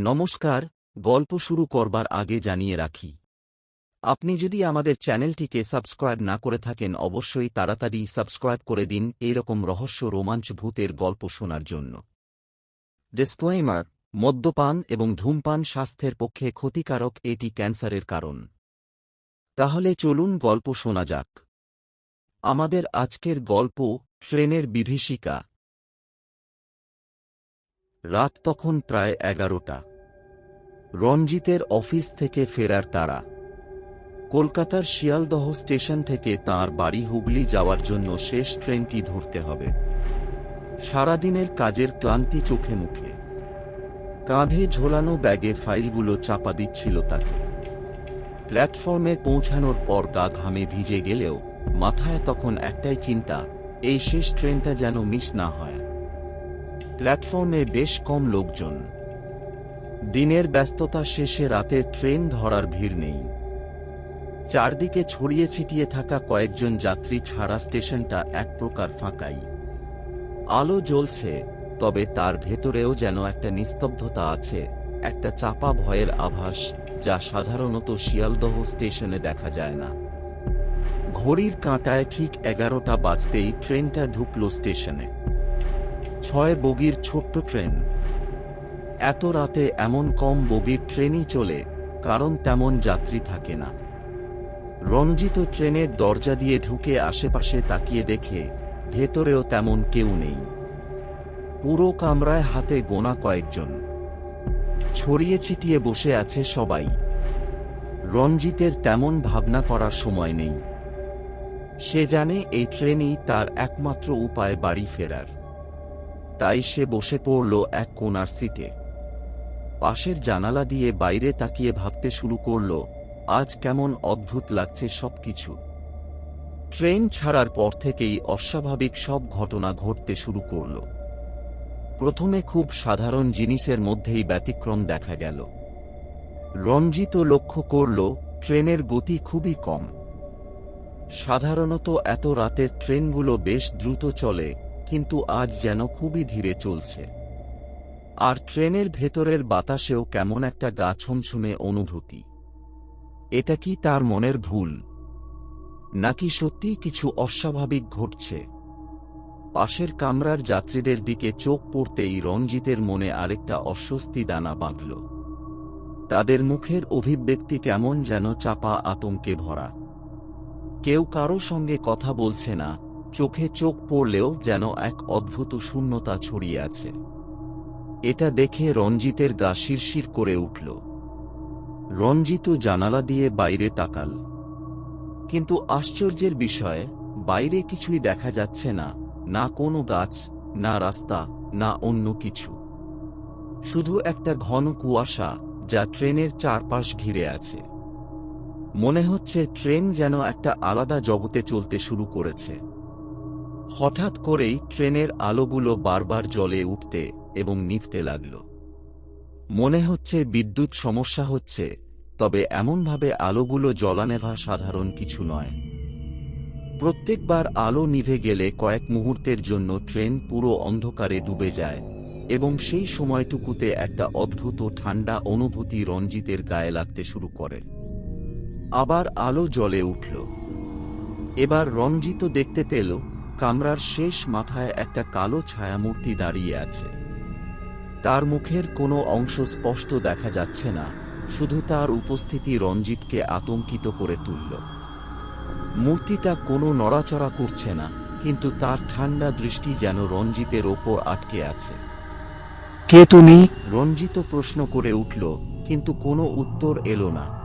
নমস্কার, গল্প শুরু করবার আগে জানিয়ে রাখি। আপনি যদি আমাদের চ্যানেলটিকে সাবস্ক্রাইব না করে থাকেন, অবশ্যই তাড়াতাড়ি সাবস্ক্রাইব করে দিন এইরকম রহস্য রোমাঞ্চ ভূতের গল্প শোনার জন্য। ডিসক্লেমার মদ্যপান এবং ধূমপান স্বাস্থ্যের পক্ষে ক্ষতিকারক এটি ক্যান্সারের কারণ। তাহলে চলুন গল্প শোনা যাক। আমাদের আজকের গল্প ট্রেনের বিভীষিকা। রাত তখন প্রায় এগারোটা। রঞ্জিতের অফিস থেকে ফেরার তারা। কলকাতার শিয়ালদহ স্টেশন থেকে তার বাড়ি হুগলি যাওয়ার জন্য শেষ ট্রেনটি ধরতে হবে। সারাদিনের কাজের ক্লান্তি চোখে মুখে। কাঁধে ঝোলানো ব্যাগে ফাইলগুলো চাপা দিচ্ছিল তাকে। প্ল্যাটফর্মে পৌঁছানোর পর গা ঘামে ভিজে গেলেও মাথায় তখন একটাই চিন্তা, এই শেষ ট্রেনটা যেন মিস না হয়। প্ল্যাটফর্মে বেশ কম লোকজন। দিনের ব্যস্ততা শেষে রাতে ট্রেন ধরার ভিড় নেই। চারদিকে ছড়িয়ে ছিটিয়ে থাকা কয়েকজন যাত্রী ছাড়া স্টেশনটা এক প্রকার ফাঁকাই। আলো জ্বলছে, তবে তার ভেতরেও যেন একটা নিস্তব্ধতা আছে, একটা চাপা ভয়ের আভাস যা সাধারণত শিয়ালদহ স্টেশনে দেখা যায় না। ঘড়ির কাঁটায় ঠিক এগারোটা বাজতেই ট্রেনটা ঢুকল স্টেশনে। ছয় বগির ছোট্ট ট্রেন। এত রাতে এমন কম বগির ট্রেনই চলে, কারণ তেমন যাত্রী থাকে না। রঞ্জিত ট্রেনের দরজা দিয়ে ঢুকে আশেপাশে তাকিয়ে দেখে, ভেতরেও তেমন কেউ নেই। পুরো কামরায় হাতে গোনা কয়েকজন। ছড়িয়ে ছিটিয়ে বসে আছে সবাই। রঞ্জিতের তেমন ভাবনা করার সময় নেই। সে জানে এই ট্রেনই তার একমাত্র উপায় বাড়ি ফেরার। তাই সে বসে পড়ল এক কোনার সিটে। পাশের জানালা দিয়ে বাইরে তাকিয়ে ভাবতে শুরু করল, আজ কেমন অদ্ভুত লাগছে সবকিছু। ট্রেন ছাড়ার পর থেকেই অস্বাভাবিক সব ঘটনা ঘটতে শুরু করল। প্রথমে খুব সাধারণ জিনিসের মধ্যেই ব্যতিক্রম দেখা গেল। রঞ্জিত লক্ষ্য করল, ট্রেনের গতি খুবই কম। সাধারণত এত রাতের ট্রেনগুলো বেশ দ্রুত চলে, কিন্তু আজ যেন খুবই ধীরে চলছে। আর ট্রেনের ভেতরের বাতাসেও কেমন একটা গা ছমছমে অনুভূতি। এটা কি তার মনের ভুল? নাকি সত্যিই কিছু অস্বাভাবিক ঘটছে? পাশের কামরার যাত্রীদের দিকে চোখ পড়তেই রঞ্জিতের মনে আরেকটা অস্বস্তি দানা বাঁধল। তাদের মুখের অভিব্যক্তি কেমন যেন চাপা আতঙ্কে ভরা। কেউ কারও সঙ্গে কথা বলছে না, চোখে চোখ পড়লেও যেন এক অদ্ভুত শূন্যতা ছড়িয়ে আছে। এটা দেখে রঞ্জিতের গা শিরশির করে উঠল। রঞ্জিত জানালা দিয়ে বাইরে তাকাল। কিন্তু আশ্চর্যের বিষয়, বাইরে কিছুই দেখা যাচ্ছে না না কোনো গাছ, না রাস্তা, না অন্য কিছু। শুধু একটা ঘন কুয়াশা, যা ট্রেনের চারপাশ ঘিরে আছে। মনে হচ্ছে ট্রেন যেন একটা আলাদা জগতে চলতে শুরু করেছে। হঠাৎ করেই ট্রেনের আলোগুলো বারবার জ্বলে উঠতে এবং নিভতে লাগল। মনে হচ্ছে বিদ্যুৎ সমস্যা হচ্ছে, তবে এমনভাবে আলোগুলো জ্বলানেভা সাধারণ কিছু নয়। প্রত্যেকবার আলো নিভে গেলে কয়েক মুহূর্তের জন্য ট্রেন পুরো অন্ধকারে ডুবে যায় এবং সেই সময়টুকুতে একটা অদ্ভুত ঠান্ডা অনুভূতি রঞ্জিতের গায়ে লাগতে শুরু করে। আবার আলো জ্বলে উঠল। এবার রঞ্জিত দেখতে পেল, কামরার শেষ মাথায় একটা কালো ছায়ামূর্তি দাঁড়িয়ে আছে। তার মুখের কোনো অংশ স্পষ্ট দেখা যাচ্ছে না শুধু তার উপস্থিতি রঞ্জিতকে আতঙ্কিত করে তুলল। মূর্তিটা কোনো নড়াচড়া করছে না কিন্তু তার ঠান্ডা দৃষ্টি যেন রঞ্জিতের ওপর আটকে আছে। কে তুমি? রঞ্জিত প্রশ্ন করে উঠল কিন্তু কোনো উত্তর এলো না।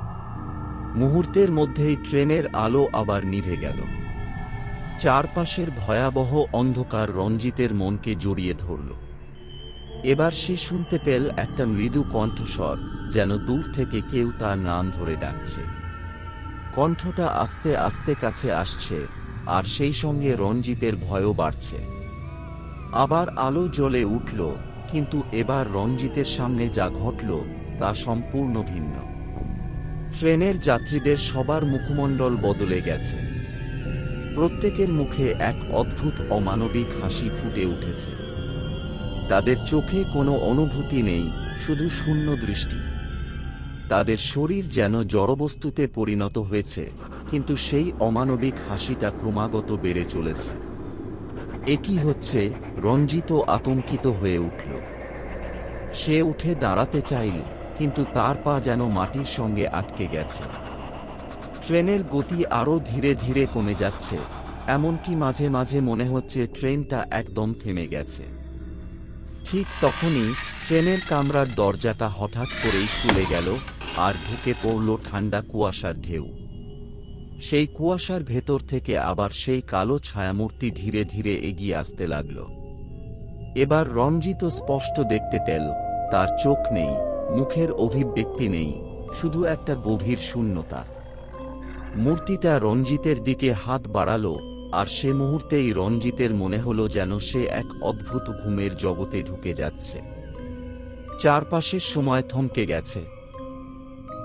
মুহূর্তের মধ্যেই ট্রেনের আলো আবার নিভে গেল। চারপাশের ভয়াবহ অন্ধকার রঞ্জিতের মনকে জড়িয়ে ধরল। এবার সে শুনতে পেল একটা মৃদু কণ্ঠস্বর, যেন দূর থেকে কেউ তার নাম ধরে ডাকছে। কণ্ঠটা আস্তে আস্তে কাছে আসছে, আর সেই সঙ্গে রঞ্জিতের ভয়ও বাড়ছে। আবার আলো জ্বলে উঠল, কিন্তু এবার রঞ্জিতের সামনে যা ঘটল, তা সম্পূর্ণ ভিন্ন। ট্রেনের যাত্রীদের সবার মুখমণ্ডল বদলে গেছে। প্রত্যেকের মুখে এক অদ্ভুত অমানবিক হাসি ফুটে উঠেছে। তাদের চোখে কোনো অনুভূতি নেই, শুধু শূন্য দৃষ্টি। তাদের শরীর যেন জড়বস্তুতে পরিণত হয়েছে, কিন্তু সেই অমানবিক হাসিটা ক্রমাগত বেড়ে চলেছে। একই হচ্ছে রঞ্জিত আতঙ্কিত হয়ে উঠল। সে উঠে দাঁড়াতে চাইল, কিন্তু তার পা যেন মাটির সঙ্গে আটকে গেছে। ট্রেনের গতি আরও ধীরে ধীরে কমে যাচ্ছে, এমনকি মাঝে মাঝে মনে হচ্ছে ট্রেনটা একদম থেমে গেছে। ঠিক তখনই ট্রেনের কামরার দরজাটা হঠাৎ করেই খুলে গেল আর ঢুকে পড়ল ঠান্ডা কুয়াশার ঢেউ। সেই কুয়াশার ভেতর থেকে আবার সেই কালো ছায়ামূর্তি ধীরে ধীরে এগিয়ে আসতে লাগল। এবার রঞ্জিত স্পষ্ট দেখতে পেল, তার চোখ নেই, মুখের অভিব্যক্তি নেই, শুধু একটা গভীর শূন্যতা। মূর্তিটা রঞ্জিতের দিকে হাত বাড়ালো আর সে মুহূর্তেই রঞ্জিতের মনে হলো যেন সে এক অদ্ভুত ঘুমের জগতে ঢুকে যাচ্ছে। চারপাশের সময় থমকে গেছে।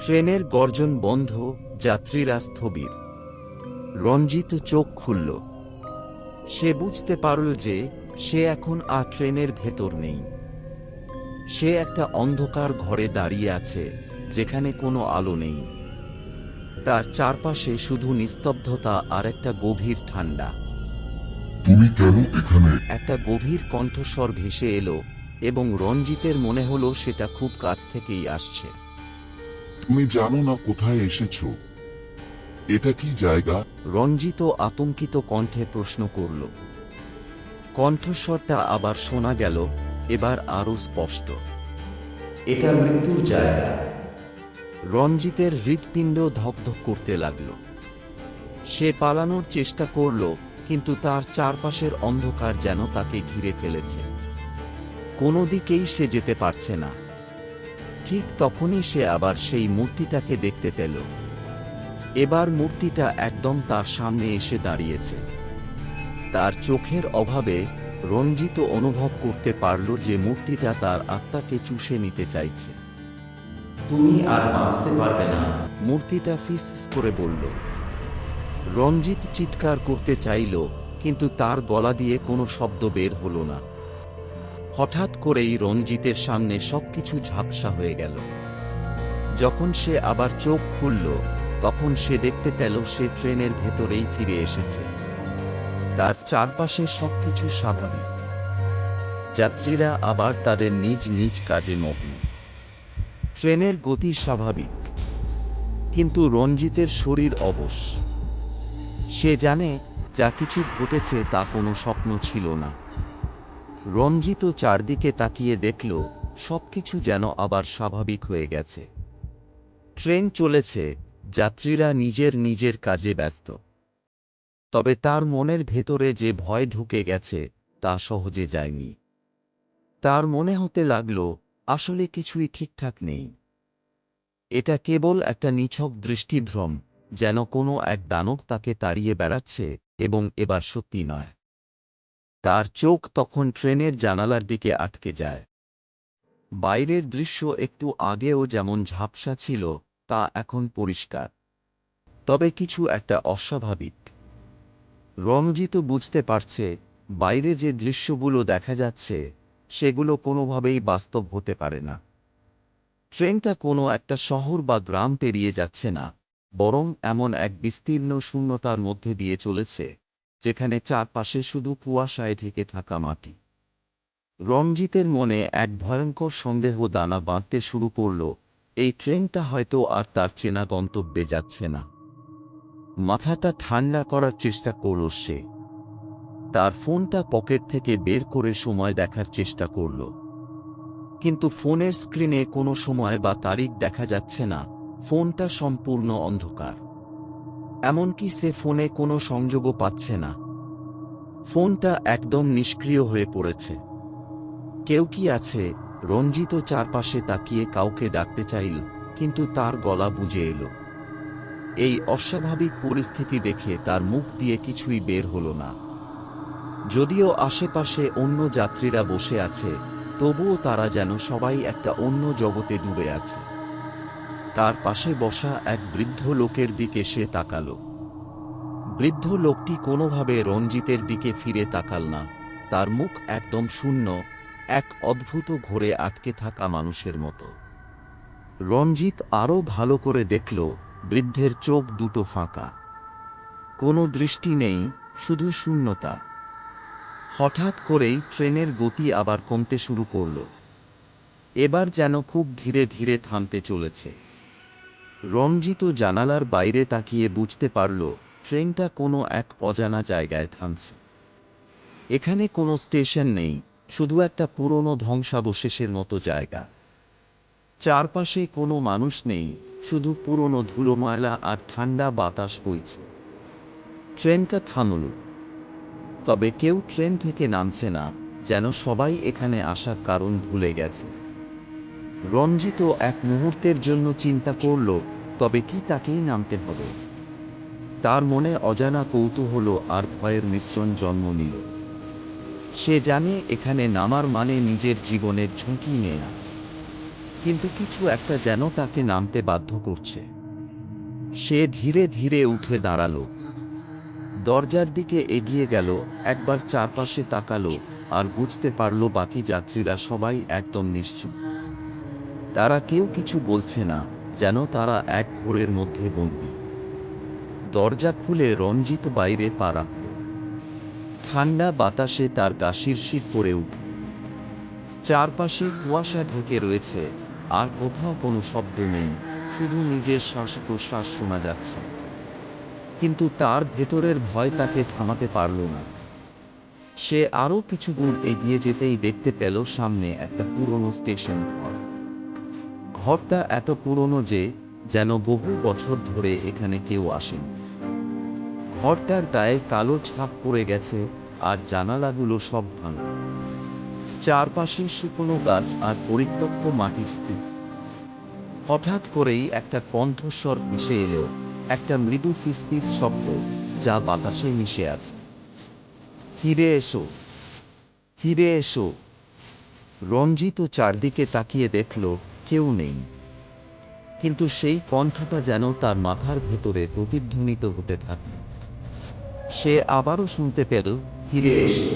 ট্রেনের গর্জন বন্ধ, যাত্রীরা স্থবির। রঞ্জিত চোখ খুলল। সে বুঝতে পারল যে সে এখন আর ট্রেনের ভেতর নেই। সে একটা অন্ধকার ঘরে দাঁড়িয়ে আছে, যেখানে কোনো আলো নেই। তার চারপাশে শুধু নিস্তব্ধতা আর একটা গভীর ঠান্ডা। তুমি কেন এখানে? একটা গভীর কণ্ঠস্বর ভেসে এলো এবং রঞ্জিতের মনে হলো সেটা খুব কাছ থেকেই আসছে। তুমি জানো না কোথায় এসেছ? এটা কি জায়গা? রঞ্জিত আতঙ্কিত কণ্ঠে প্রশ্ন করল। কণ্ঠস্বরটা আবার শোনা গেল এবার আরও স্পষ্ট। এটা মৃত্যুর জায়গা। রঞ্জিতের হৃৎপিণ্ড ধকধক করতে লাগল। সে পালানোর চেষ্টা করল, কিন্তু তার চারপাশের অন্ধকার যেন তাকে ঘিরে ফেলেছে। কোনো দিকেই সে যেতে পারছে না। ঠিক তখনই সে আবার সেই মূর্তিটাকে দেখতে পেল। এবার মূর্তিটা একদম তার সামনে এসে দাঁড়িয়েছে। তার চোখের অভাবে রঞ্জিত অনুভব করতে পারল যে মূর্তিটা তার আত্মাকে চুষে নিতে চাইছে। তুমি আর বাঁচতে পারবে না। মূর্তিটা ফিস করে বলল। রঞ্জিত চিৎকার করতে চাইল, কিন্তু তার গলা দিয়ে কোনো শব্দ বের হলো না। হঠাৎ করেই রঞ্জিতের সামনে সবকিছু ঝাপসা হয়ে গেল। যখন সে আবার চোখ খুলল, তখন সে দেখতে পেল সে ট্রেনের ভেতরেই ফিরে এসেছে। তার চারপাশে সবকিছু স্বাভাবিক। যাত্রীরা আবার তাদের নিজ নিজ কাজে মগ্ন। ট্রেনের গতি স্বাভাবিক, কিন্তু রঞ্জিতের শরীর অবশ। সে জানে যা কিছু ঘটেছে তা কোনো স্বপ্ন ছিল না। রঞ্জিত চারদিকে তাকিয়ে দেখল, সবকিছু যেন আবার স্বাভাবিক হয়ে গেছে। ট্রেন চলেছে, যাত্রীরা নিজের নিজের কাজে ব্যস্ত। তবে তার মনের ভেতরে যে ভয় ঢুকে গেছে, তা সহজে যায়নি। তার মনে হতে লাগল আসলে কিছুই ঠিকঠাক নেই। এটা কেবল একটা নিছক দৃষ্টিভ্রম, যেন কোনো এক দানব তাকে তাড়িয়ে বেড়াচ্ছে, এবং এবার সত্যি নয়। তার চোখ তখন ট্রেনের জানালার দিকে আটকে যায়। বাইরের দৃশ্য একটু আগেও যেমন ঝাপসা ছিল, তা এখন পরিষ্কার। তবে কিছু একটা অস্বাভাবিক। রঞ্জিত বুঝতে পারছে, বাইরে যে দৃশ্যগুলো দেখা যাচ্ছে সেগুলো কোনোভাবেই বাস্তব হতে পারে না। ট্রেনটা কোনো একটা শহর বা গ্রাম পেরিয়ে যাচ্ছে না, বরং এমন এক বিস্তীর্ণ শূন্যতার মধ্যে দিয়ে চলেছে, যেখানে চারপাশে শুধু কুয়াশায় ঢেকে থাকা মাটি। রঞ্জিতের মনে এক ভয়ঙ্কর সন্দেহ দানা বাঁধতে শুরু করল, এই ট্রেনটা হয়তো আর তার চেনা গন্তব্যে যাচ্ছে না। মাথাটা ঠান্ডা করার চেষ্টা করল সে। তার ফোনটা পকেট থেকে বের করে সময় দেখার চেষ্টা করল। কিন্তু ফোনের স্ক্রিনে কোনো সময় বা তারিখ দেখা যাচ্ছে না, ফোনটা সম্পূর্ণ অন্ধকার। এমনকি সে ফোনে কোনো সংযোগও পাচ্ছে না। ফোনটা একদম নিষ্ক্রিয় হয়ে পড়েছে। কেউ কি আছে? রঞ্জিত চারপাশে তাকিয়ে কাউকে ডাকতে চাইল, কিন্তু তার গলা বুঝে এলো। এই অস্বাভাবিক পরিস্থিতি দেখে তার মুখ দিয়ে কিছুই বের হলো না। যদিও আশেপাশে অন্য যাত্রীরা বসে আছে, তবুও তারা যেন সবাই একটা অন্য জগতে ডুবে আছে। তার পাশে বসা এক বৃদ্ধ লোকের দিকে সে তাকালো। বৃদ্ধ লোকটি কোনোভাবে রঞ্জিতের দিকে ফিরে তাকাল না। তার মুখ একদম শূন্য, এক অদ্ভুত ঘোরে আটকে থাকা মানুষের মতো। রঞ্জিত আরও ভালো করে দেখল, বৃদ্ধের চোখ দুটো ফাঁকা। কোনো দৃষ্টি নেই, শুধু শূন্যতা। হঠাৎ করেই ট্রেনের গতি আবার কমতে শুরু করল। এবার যেন খুব ধীরে ধীরে থামতে চলেছে। রঞ্জিত জানালার বাইরে তাকিয়ে বুঝতে পারল, ট্রেনটা কোনো এক অজানা জায়গায় থামছে। এখানে কোনো স্টেশন নেই, শুধু একটা পুরনো ধ্বংসাবশেষের মতো জায়গা। চারপাশে কোনো মানুষ নেই, শুধু পুরনো ধুলো ময়লা আর ঠান্ডা বাতাস বইছে। ট্রেনটা থামল। তবে কেউ ট্রেন থেকে নামছে না, যেন সবাই এখানে আসার কারণ ভুলে গেছে। রঞ্জিত এক মুহূর্তের জন্য চিন্তা করল, তবে কি তাকেই নামতে হবে? তার মনে অজানা কৌতূহল আর ভয়ের মিশ্রণ জন্ম নিল। সে জানে এখানে নামার মানে নিজের জীবনের ঝুঁকি নেয়া। কিন্তু কিছু একটা যেন তাকে নামতে বাধ্য করছে। সে ধীরে ধীরে উঠে দাঁড়াল। দরজার দিকে এগিয়ে গেল, একবার চারপাশে তাকালো আর বুঝতে পারল বাকি যাত্রীরা সবাই একদম নিশ্চুপ। তারা কেউ কিছু বলছে না, যেন তারা এক ঘোরের মধ্যে বন্দী। দরজা খুলে রঞ্জিত বাইরে পাড়া ঠান্ডা বাতাসে তার গা শিরশির করে উঠল। চারপাশে কুয়াশা ঢেকে রয়েছে, আর কোথাও কোনো শব্দ নেই, শুধু নিজের শ্বাস প্রশ্বাস শোনা যাচ্ছে। কিন্তু তার ভেতরের ভয় তাকে থামাতে পারল না। সে আরও কিছু দূর এগিয়ে যেতেই দেখতে পেল সামনে একটা পুরনো স্টেশন ঘর। ঘরটা এত পুরনো যে, যেন বহু বছর ধরে এখানে কেউ আসেনি। ঘরটার গায়ে কালো ছাপ পড়ে গেছে আর জানালাগুলো সব ভাঙা। চারপাশে শুকনো গাছ আর পরিত্যক্ত মাটির স্তূপ। হঠাৎ করেই একটা কণ্ঠস্বর মিশে এলো। একটা মৃদু ফিসফিস শব্দ যা বাতাসে মিশে আছে। ফিরে এসো ফিরে এসো। রঞ্জিত চারদিকে তাকিয়ে দেখল কেউ নেই। কিন্তু সেই কণ্ঠটা যেন তার মাথার ভেতরে প্রতিধ্বনিত হতে থাকে। সে আবারও শুনতে পেল, ফিরে এসো।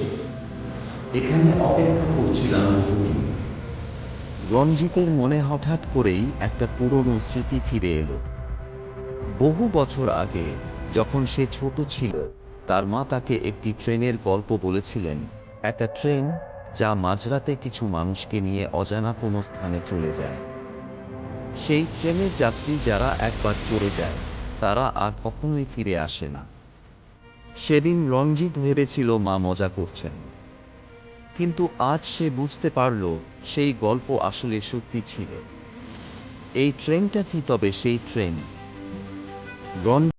এখানে অপেক্ষা করছিলাম রঞ্জিতের মনে হঠাৎ করেই একটা পুরনো স্মৃতি ফিরে এলো। বহু বছর আগে, যখন সে ছোট ছিল, তার মা তাকে একটি ট্রেনের গল্প বলেছিলেন। একটা ট্রেন যা মাঝরাতে কিছু মানুষকে নিয়ে অজানা কোনো স্থানে চলে যায়। সেই ট্রেনের যাত্রী যারা একবার চড়ে যায়, তারা আর কখনোই ফিরে আসে না। সেদিন রঞ্জিত ভেবেছিল মা মজা করছেন। কিন্তু আজ সে বুঝতে পারল, সেই গল্প আসলে সত্যি ছিল। এই ট্রেনটা কি তবে সেই ট্রেন? রঞ্জিত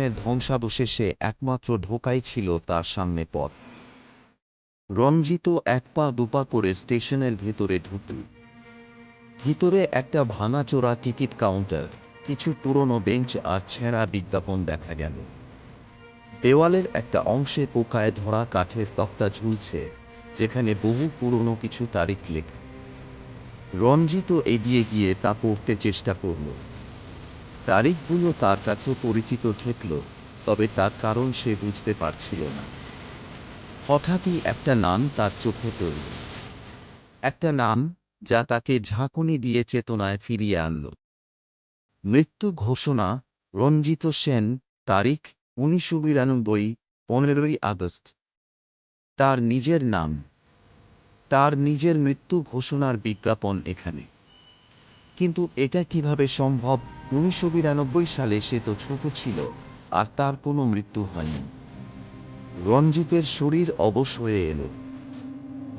স্টেশনের ধ্বংসাবশেষে একমাত্র ঢোকাই ছিল তার সামনে পথ। রঞ্জিত এক পা দুপা করে স্টেশনের ভেতরে ঢুকল। ভিতরে একটা ভাঙাচোরা টিকিট কাউন্টার, কিছু পুরনো বেঞ্চ আর ছেঁড়া বিজ্ঞাপন দেখা গেল। দেওয়ালের একটা অংশে পোকায় ধরা কাঠের তক্তা ঝুলছে, যেখানে বহু পুরনো কিছু তারিখ লেখা। রঞ্জিত এগিয়ে গিয়ে তা পড়তে চেষ্টা করল। তারিখগুলো তার কাছে পরিচিত ঠেকল, তবে তার কারণ সে বুঝতে পারছিল না। হঠাৎই একটা নাম তার চোখে পড়ল। একটা নাম যা তাকে ঝাঁকুনি দিয়ে চেতনায় ফিরিয়ে আনল। মৃত্যু ঘোষণা, রঞ্জিত সেন, তারিখ উনিশশো বিরানব্বই, পনেরোই আগস্ট। তার নিজের নাম। তার নিজের মৃত্যু ঘোষণার বিজ্ঞাপন এখানে। কিন্তু এটা কীভাবে সম্ভব? উনিশশো বিরানব্বই সালে সে তো ছোট ছিল, আর তার কোনো মৃত্যু হয়নি। রঞ্জিতের শরীর অবশ হয়ে এলো।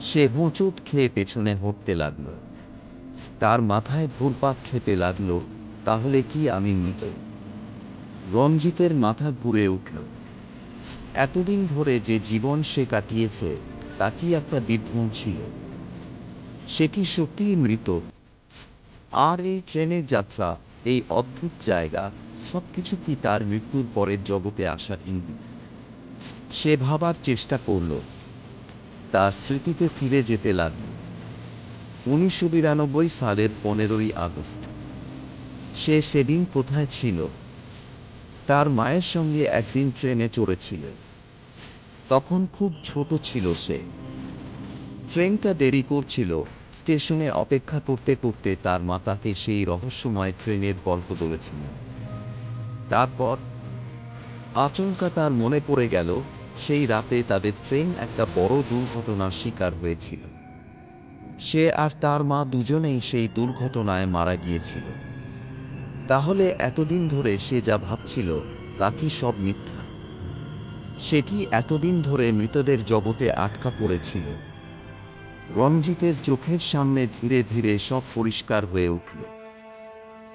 সে হোঁচট খেয়ে পেছনে হটতে লাগল। তার মাথায় ঘুরপাক খেতে লাগল, তাহলে কি আমি মৃত? রঞ্জিতের মাথা ঘুরে উঠল। এতদিন ধরে যে জীবন সে কাটিয়েছে, তা কি একটা বিভ্রম ছিল? সে কি সত্যিই মৃত? আর এই ট্রেনের যাত্রা, এই অদ্ভুত জায়গা, সবকিছু কি তার মৃত্যুর পরের জগতে আসার ইঙ্গিত? সে ভাবার চেষ্টা করল। তার স্মৃতিতে ফিরে যেতে লাগল। উনিশশো বিরানব্বই সালের পনেরোই আগস্ট। সে সেদিন কোথায় ছিল? তার মায়ের সঙ্গে একদিন ট্রেনে চড়েছিল। তখন খুব ছোট ছিল সে। ট্রেনটা দেরি করছিল। স্টেশনে অপেক্ষা করতে করতে তার মা তাকে সেই রহস্যময় ট্রেনের গল্প বলেছিল। তারপর আচমকা তার মনে পড়ে গেল, সেই রাতে তাদের ট্রেন একটা বড় দুর্ঘটনার শিকার হয়েছিল। সে আর তার মা দুজনেই সেই দুর্ঘটনায় মারা গিয়েছিল। তাহলে এতদিন ধরে সে যা ভাবছিল, তা কি সব মিথ্যা? সে কি এতদিন ধরে মৃতদের জগতে আটকা পড়েছিল? রঞ্জিতের চোখের সামনে ধীরে ধীরে সব পরিষ্কার হয়ে উঠল।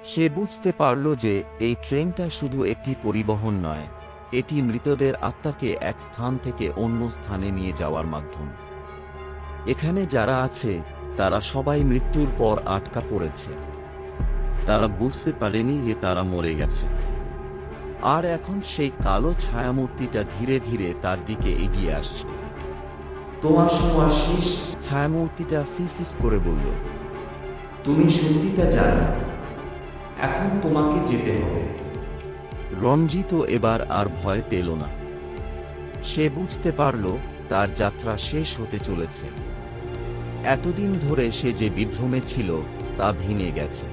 সে বুঝতে পারল যে এই ট্রেনটা শুধু একটি পরিবহন নয়, এটি মৃতদের আত্মাকে এক স্থান থেকে অন্য স্থানে নিয়ে যাওয়ার মাধ্যম। এখানে যারা আছে, তারা সবাই মৃত্যুর পর আটকা পড়েছে। তারা বুঝতে পারেনি যে তারা মরে গেছে। আর এখন সেই কালো ছায়ামূর্তিটা ধীরে ধীরে তার দিকে এগিয়ে আসছে। তোমার সময় শেষ। ছায়ামূর্তিটা ফিস করে বলল তুমি সত্যিটা জানো এখন তোমাকে যেতে হবে। রঞ্জিত এবার আর ভয় পেল না। সে বুঝতে পারল তার যাত্রা শেষ হতে চলেছে। এতদিন ধরে সে যে বিভ্রমে ছিল তা ভেঙে গেছে।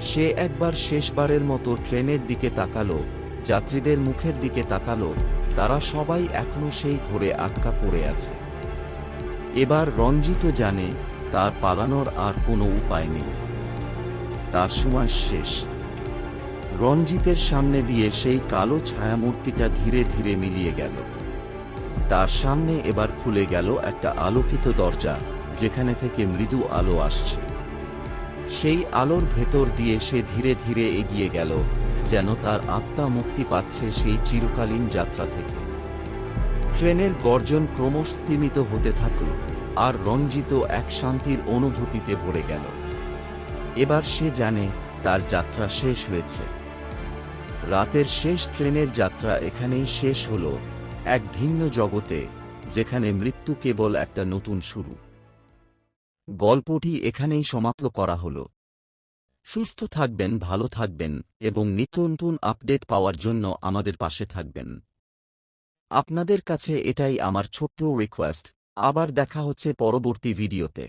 সে একবার শেষবারের মতো ট্রেনের দিকে তাকালো যাত্রীদের মুখের দিকে তাকালো তারা সবাই এখনও সেই ঘোরে আটকা পড়ে আছে। এবার রঞ্জিত জানে তার পালানোর আর কোনো উপায় নেই। তার সময় শেষ। রঞ্জিতের সামনে দিয়ে সেই কালো ছায়ামূর্তিটা ধীরে ধীরে মিলিয়ে গেল। তার সামনে এবার খুলে গেল একটা আলোকিত দরজা, যেখানে থেকে মৃদু আলো আসছে। সেই আলোর ভেতর দিয়ে সে ধীরে ধীরে এগিয়ে গেল। যেন তার আত্মা মুক্তি পাচ্ছে সেই চিরকালীন যাত্রা থেকে। ট্রেনের গর্জন ক্রমশ স্তিমিত হতে থাকল আর রঞ্জিত এক শান্তির অনুভূতিতে ভরে গেল। এবার সে জানে তার যাত্রা শেষ হয়েছে। রাতের শেষ ট্রেনের যাত্রা এখানেই শেষ হলো এক ভিন্ন জগতে, যেখানে মৃত্যু কেবল একটা নতুন শুরু। গল্পটি এখানেই সমাপ্ত করা হলো। সুস্থ থাকবেন, ভালো থাকবেন এবং নিত্য নতুন আপডেট পাওয়ার জন্য আমাদের পাশে থাকবেন। আপনাদের কাছে এটাই আমার ছোট্ট রিকোয়েস্ট আবার দেখা হচ্ছে পরবর্তী ভিডিওতে।